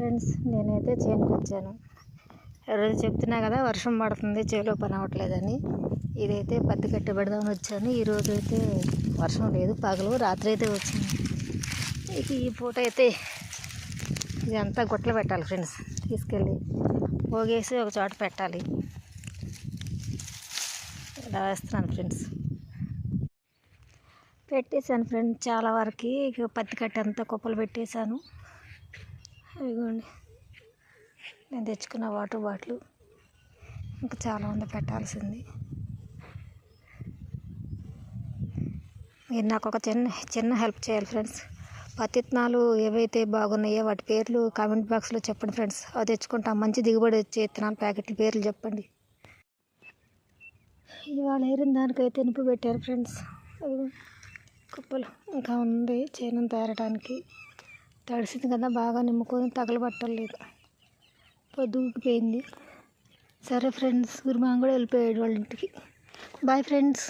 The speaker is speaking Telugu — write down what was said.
ఫ్రెండ్స్ నేనైతే చేనుకు వచ్చాను. రోజు చెప్తున్నా కదా వర్షం పడుతుంది చేలో పని అవ్వట్లేదని. ఇదైతే పత్తి కట్టి పెడదామని వచ్చాను ఈరోజు అయితే వర్షం లేదు పగలు రాత్రి అయితే వచ్చింది. ఇక ఈ పూట అయితే ఇదంతా గుట్టలు పెట్టాలి ఫ్రెండ్స్ తీసుకెళ్ళి పోగేసి ఒక చోట పెట్టాలి. ఇలా వేస్తున్నాను ఫ్రెండ్స్. పెట్టేశాను ఫ్రెండ్స్ చాలా వరకు ఇక పత్తి కట్టి అంతా కుప్పలు పెట్టేశాను. ఇదిగోండి నేను తెచ్చుకున్న వాటర్ బాటిల్ ఇంకా చాలా ఉంది పెట్టాల్సింది. మీరు నాకు ఒక చిన్న చిన్న హెల్ప్ చేయాలి ఫ్రెండ్స్. పత్తిత్తనాలు ఏవైతే బాగున్నాయో వాటి పేర్లు కామెంట్ బాక్స్లో చెప్పండి ఫ్రెండ్స్. అవి తెచ్చుకుంటాం మంచి దిగుబడి వచ్చే ఇత్తనాలు ప్యాకెట్ల పేర్లు చెప్పండి. ఇవాళ ఏరిన దానికైతే నింపు పెట్టారు ఫ్రెండ్స్. కుప్పలు ఇంకా ఉంది చేను తేరడానికి తడిసింది కదా బాగా నిమ్ముకొని తగలబట్టలేదు. పొద్దుపోయింది సరే ఫ్రెండ్స్ గురుమాన్ కూడా వెళ్ళిపోయాడు వాళ్ళ ఇంటికి. Boy friends.